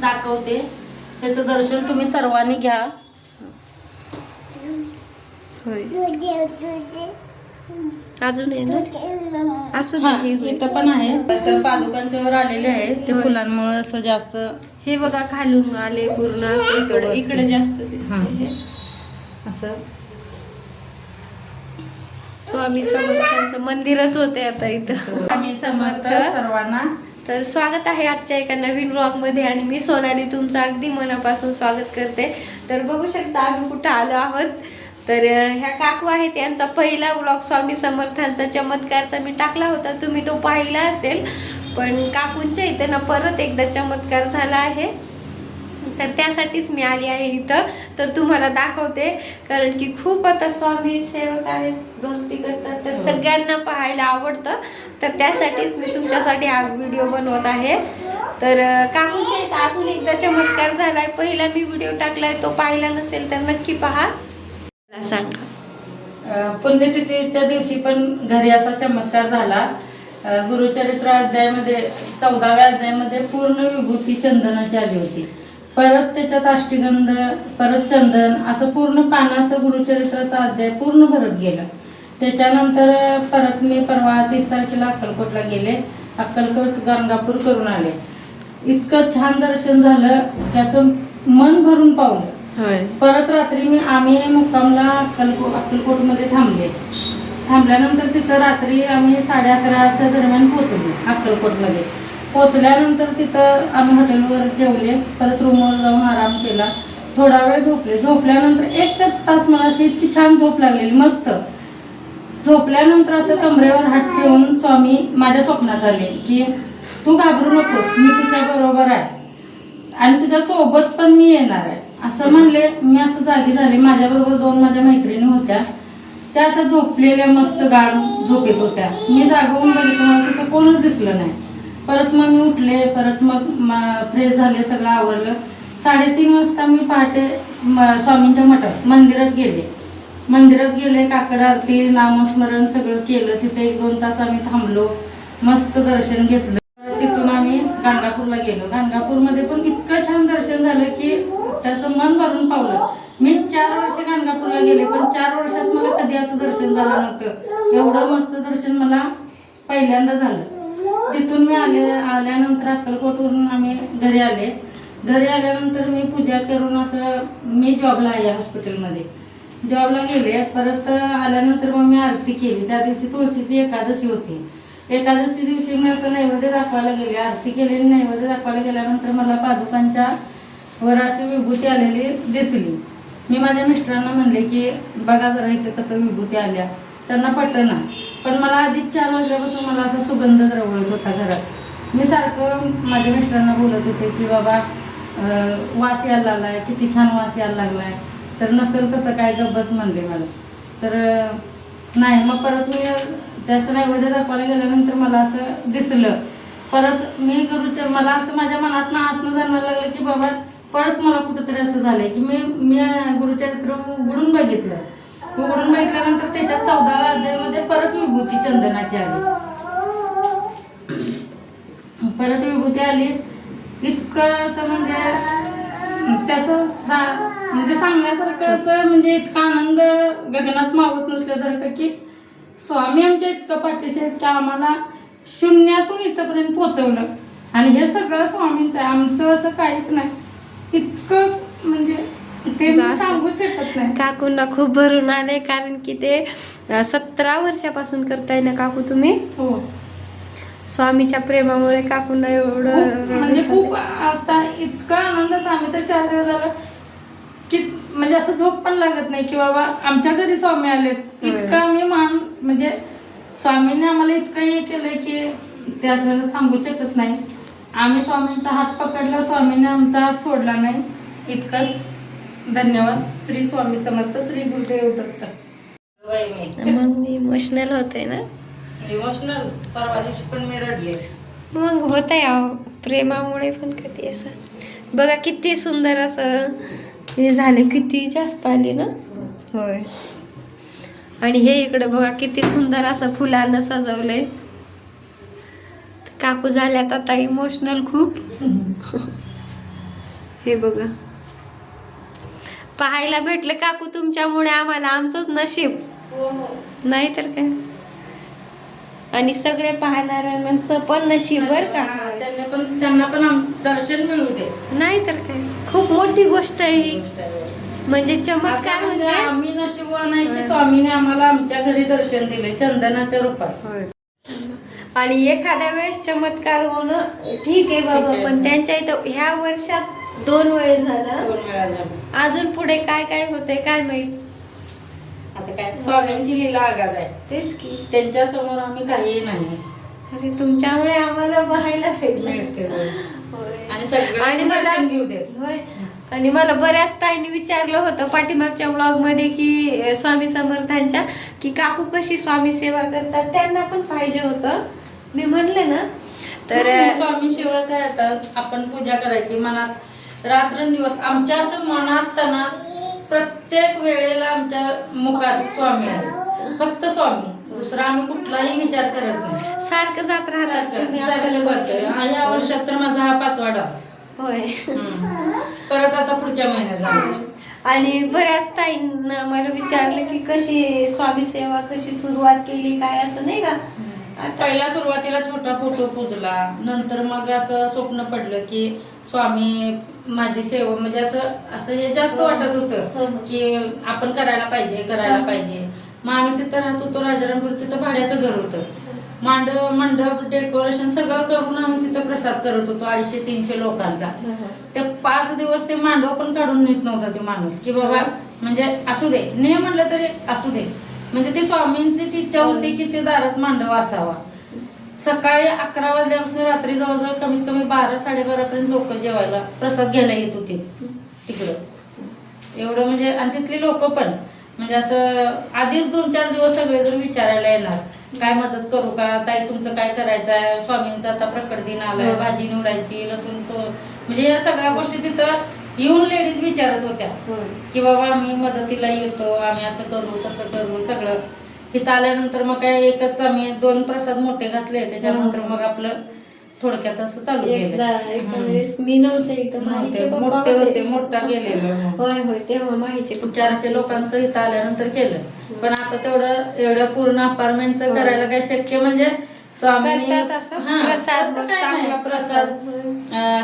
दाखवते. त्याचं दर्शन तुम्ही सर्वांनी घ्या. अजून. इथं पण आहे. इथं पादुकांच्या वर आलेले आहे ते. फुलांमुळे असं जास्त हे बघा खालून आले पूर्ण इकडे. इकडे जास्त. असं. स्वामी समर्थांचं मंदिरच होते आता इथं. आम्ही समर्थ सर्वांना तर स्वागत आहे आजच्या एका नवीन व्लॉगमध्ये आणि मी सोनाली तुमचं अगदी मनापासून स्वागत करते. तर बघू शकता आम्ही कुठं आलो आहोत. तर ह्या काकू आहेत यांचा पहिला ब्लॉग स्वामी समर्थांचा चमत्कारचा मी टाकला होता. तुम्ही तो पाहिला असेल. पण काकूंच्या इथे ना परत एकदा चमत्कार झाला आहे. तर त्यासाठीच मी आली आहे इथं. तर तुम्हाला दाखवते कारण की खूप आता स्वामी सेवक आहेत भक्ती करतात तर हो. सगळ्यांना पाहायला आवडतं. तर त्यासाठीच मी तुमच्यासाठी हा व्हिडिओ बनवत आहे. तर काकूंच्या इथं अजून एकदा चमत्कार झालाय. पहिला मी व्हिडिओ टाकलाय तो पाहिला नसेल तर नक्की पहा. मला सांगा. पुण्यतिथीच्या दिवशी पण घरी असा चमत्कार झाला. गुरुचरित्र अध्यायामध्ये चौदाव्या अध्यायामध्ये पूर्ण विभूती चंदनाची आली होती. परत त्याच्यात अष्टगंध परत चंदन असं पूर्ण पानाचं गुरुचरित्राचा अध्याय पूर्ण भरत गेलं. त्याच्यानंतर परत मी परवा तीस तारखेला अक्कलकोटला गेले. अक्कलकोट गाणगापूर करून आले. इतकं छान दर्शन झालं की असं मन भरून पावलं. होय. परत रात्री मी आम्ही मुक्कामला अक्कलको अक्कलकोटमध्ये थांबले. थांबल्यानंतर तिथं रात्री आम्ही साडे अकराच्या दरम्यान पोहोचले अक्कलकोटमध्ये. पोचल्यानंतर तिथं आम्ही हॉटेलवर जेवले. परत रूमवर जाऊन आराम केला. थोडा वेळ झोपले. झोपल्यानंतर एकच तास मला अशी इतकी छान झोप लागलेली मस्त. झोपल्यानंतर असं कमरेवर हात ठेवून स्वामी माझ्या स्वप्नात आले की तू घाबरू नकोस मी तुझ्या बरोबर आहे. आणि तुझ्या सोबत पण मी येणार आहे. असं म्हणले. मी असं जागी झाले. माझ्याबरोबर दोन माझ्या मैत्रिणी होत्या. त्या अशा झोपलेल्या मस्त गाड झोपेत होत्या. मी जागवून बघितलं मला तिथं कोणच दिसलं नाही. परत मग मी उठले परत मग फ्रेश झाले सगळं आवरलं. साडेतीन वाजता मी पहाटे स्वामींच्या मठात मंदिरात गेले. मंदिरात गेले काकड आरती नामस्मरण सगळं केलं. तिथे एक दोन तास आम्ही थांबलो मस्त दर्शन घेतलं. तिथून आम्ही गाणगापूरला गेलो. गाणगापूरमध्ये पण इतकं छान दर्शन झालं की त्याचं मन भरून पावलं. मी चार वर्ष गाणगापूरला गेले पण चार वर्षात मला कधी असं दर्शन झालं नव्हतं. एवढं मस्त दर्शन मला पहिल्यांदा झालं. तिथून मी आले आल्यानंतर अक्कलकोटवरून आम्ही घरी आले. घरी आल्यानंतर मी पूजा करून असं मी जॉबला आहे हॉस्पिटलमध्ये जॉबला गेले परत आल्यानंतर मग मी आरती केली. त्या दिवशी तुळशीची एकादशी होती. एकादशी दिवशी मी असं नैवेद्य दाखवायला गेले. आरती केली नैवेद्य दाखवायला गेल्यानंतर मला पादुकांच्या वर अशी विभूती आलेली दिसली. मी माझ्या मिस्टरांना म्हणले की बघा जरा इथं कसं विभूती आल्या. त्यांना पटना पण मला आधीच चार वाजल्यापासून मला असा सुगंध द्रवळत होता घरात. मी सारखं माझ्या मिस्टरांना बोलत होते की बाबा वास यायला लागलाय किती छान वास यायला लागलाय. तर नसेल तसं काय गब्बस म्हणले मला. तर नाही मग परत मी त्याचं नैवेद्य दाखवायला गेल्यानंतर मला असं दिसलं. परत मी गुरुच्या मला असं माझ्या मनातनं आतनं जाणवायला लागलं की बाबा परत मला कुठंतरी असं झालंय की मी मी गुरुचरित्र उघडून बघितलं. उघडून बघितल्यानंतर त्याच्यात चौदा राज्यामध्ये परत विभूती चंदनाची आली. परत विभूती आली. इतकं असं म्हणजे त्याचं सा- म्हणजे सांगण्यासारखं असं म्हणजे इतका आनंद गगनात मावत नसल्यासारखं की स्वामी आमच्या इतकं पाठीशी आहेत की आम्हाला शून्यातून इथंपर्यंत पोचवलं आणि हे सगळं स्वामींचं आहे. आमचं असं काहीच नाही. इतकं म्हणजे ते सांगूच शकत नाही. काकूंना खूप भरून आले कारण की ते सतरा वर्षापासून करताय ना काकू तुम्ही? हो. स्वामीच्या प्रेमामुळे काकूंना एवढं म्हणजे खूप आता इतका आनंदात आम्ही तर चार दिवस झालं की म्हणजे असं झोप पण लागत नाही की बाबा आमच्या घरी स्वामी आलेत. इतकं आम्ही मान म्हणजे स्वामींनी आम्हाला इतकं हे केलंय की ते असं सांगू शकत नाही. आम्ही स्वामींचा हात पकडला स्वामीने आमचा हात सोडला नाही. इतकंच. धन्यवाद. श्री स्वामी समर्थ श्री गुरुदेव दत्त. मग मी इमोशनल होते ना? इमोशनल परवा दिवशी पण मी रडले. मग होत आहे प्रेमामुळे पण कधी असं. बघा किती सुंदर असं हे झाले. किती जास्त आली ना? होय. आणि हे इकडे बघा किती सुंदर असं फुलानं सजवलंय. काकू झाल्यात आता. इमोशनल खूप. हे बघा. पाहायला भेटलं काकू तुमच्यामुळे आम्हाला आमचंच नशीब. नाही तर काय? आणि सगळे पाहणाऱ्यांचं पण नशीब बर का? हा, त्यांना पण त्यांना पण आम- दर्शन मिळू दे. नाही तर काय? खूप मोठी गोष्ट आहे ही. म्हणजे चमत्कार म्हणजे म्हणजे आम्ही नशिबवान आहे की स्वामीने आम्हाला आमच्या घरी दर्शन दिले चंदनाच्या रूपात. आणि एखाद्या वेळेस चमत्कार होणं ठीक आहे बाबा. पण त्यांच्या इथं ह्या वर्षात दोन वेळेस झालं. दोन वेळा झालं. अजून पुढे काय काय होते काय माहीत? आता काय? स्वामींची लीला आगाद आहे. तेच की. त्यांच्यासमोर आम्ही काहीही नाही. अरे तुमच्यामुळे आम्हाला पाहायला भेटलं मिळते होय. होय. आणि सगळ्यांनी दर्शन घेऊ देत. होय. आणि मला बऱ्याच ताईंनी विचारलं होतं पाठीमागच्या ब्लॉगमध्ये की अं, स्वामी समर्थांच्या की काकू कशी स्वामी सेवा करतात? त्यांना पण पाहिजे होतं. मी म्हणले ना तर अं, स्वामी शिवाय काय आता आपण पूजा करायची मनात रात्रंदिवस आमच्या असं मनात तनात प्रत्येक वेळेला आमच्या मुखात स्वामी आहे. फक्त स्वामी. दुसरा आम्ही कुठलाही विचार करत नाही. सारखं जात राहतात तुम्ही सारखं करतोय. हा, या वर्षात तर माझा हा पाचवा डाव. होय. हम्म. परत आता पुढच्या महिन्यात जाणार. आणि बऱ्याच ताईंना मला विचारलं की कशी स्वामी सेवा कशी सुरुवात केली काय असं नाही का? आता पहिला सुरुवातीला छोटा फोटो पूजला. नंतर मग असं स्वप्न पडलं की स्वामी माझी सेवा म्हणजे असं असं हे जास्त वाटत होतं हं. की आपण करायला पाहिजे करायला हं. पाहिजे. मग आम्ही तिथं राहत होतो राजारामपूर तिथं भाड्याचं घर होतं. मांडव मंडप डेकोरेशन सगळं करून आम्ही तिथं प्रसाद करत होतो अडीचशे तीनशे लोकांचा. ते पाच दिवस ते मांडव पण काढून नेत नव्हता ते माणूस की बाबा म्हणजे असू दे ने म्हणलं तरी असू दे. म्हणजे ती स्वामींचीच इच्छा होती की ते दारात मांडव असावा. सकाळी अकरा वाजल्यापासून रात्री जवळजवळ कमीत कमी बारा साडेबारा पर्यंत लोक जेवायला प्रसाद घ्यायला येत होते तिकडं. एवढं म्हणजे आणि तिथली लोक पण म्हणजे असं आधीच दोन चार दिवस सगळेजण विचारायला येणार काय मदत करू का? ताई तुमचं काय करायचं आहे स्वामींचा आता प्रकट दिन आलाय हो. भाजी निवडायची लसूण तो. म्हणजे या सगळ्या गोष्टी तिथं येऊन लेडीज विचारत होत्या की बाबा आम्ही मदतीला येतो आम्ही असं करू तसं करू सगळं. इथं आल्यानंतर मग काय एकच आम्ही दोन प्रसाद मोठे घातले त्याच्यानंतर मग आपलं थोडक्यात असं चालू एकदा मी नव्हते मोठे होते मोठा गेलेलो. होय होय तेव्हा चारशे. लोकांचं इथं आल्यानंतर केलं पण आता तेवढं एवढं पूर्ण अपार्टमेंटचं. करायला काय शक्य म्हणजे प्रसाद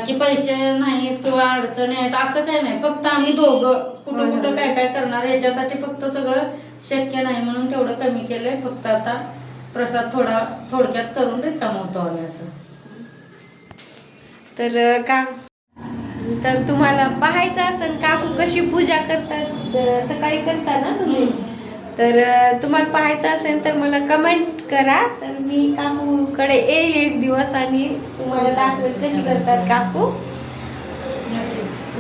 की पैसे नाहीत किंवा अडचणी आहेत असं काय नाही फक्त आम्ही दोघं कुठं कुठं. काय काय करणार याच्यासाठी फक्त सगळं शक्य नाही म्हणून तेवढं कमी केलंय. फक्त आता प्रसाद थोडा थोडक्यात करून रिकाम होतो आम्ही असं. तर का? तर तुम्हाला पाहायचं असेल काकू कशी पूजा करतात सकाळी करता ना तुम्ही? तर तुम्हाला पाहायचं असेल तर मला कमेंट करा. तर मी काकूकडे येईल एक दिवस आणि तुम्हाला दाखवेल कशी करतात काकू.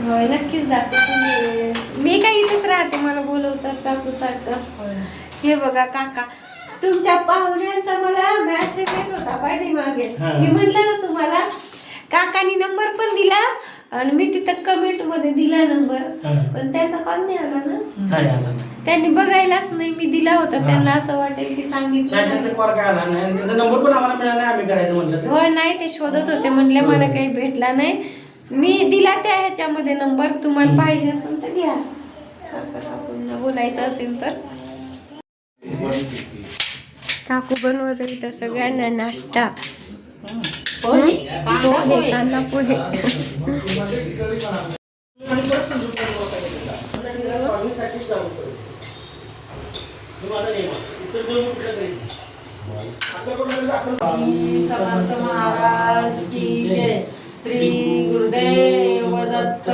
होय नक्कीच दाखवते मी काही इथेच राहते मला बोलवतात काकू सारखं. हे बघा काका तुमच्या पाहुण्यांचा मला मेसेज येत होता पाठीमागे हा. मी म्हटलं ना तुम्हाला काकानी नंबर पण दिला आणि मी तिथं कमेंटमध्ये दिला नंबर. पण त्यांचा कॉल नाही आला ना. त्यांनी बघायलाच नाही मी दिला होता. त्यांना असं वाटेल की सांगितलं काय. होय नाही ते शोधत होते. म्हणले. मला काही भेटला नाही. मी दिला त्या ह्याच्यामध्ये नंबर तुम्हाला. पाहिजे असेल तर घ्या बोलायचं असेल तर. काकू बनवत इथं सगळ्यांना नाश्ता. पोहे, कांदा पोहे, महाराज की जय. श्री गुरुदेव दत्त